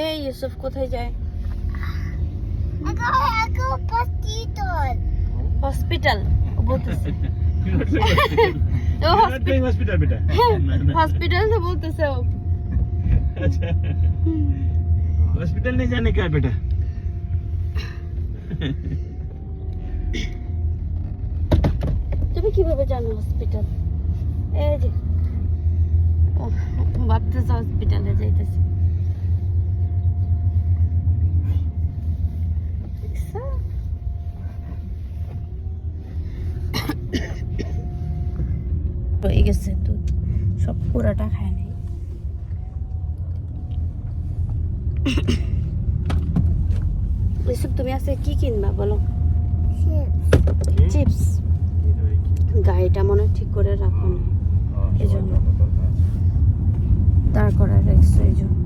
এই ইউসুফ কোথায় যায়? হসপিটাল। হসপিটাল বেটা হসপিটাল তো বলতেছে हॉस्पिटल नहीं जाने का बेटा তুমি কীভাবে জানো হসপিটাল? এই যে। ভাবতেছ হসপিটালে যাইতেছে। রয়ে গেছে দুধ। সব পুরাটা খায় নাই। তুমি আজকে কি কিনবা বলো? চিপস গাড়িটা মনে ঠিক করে রাখো না। এই জন্য। দাঁড় করা রাখছো এই জন্য।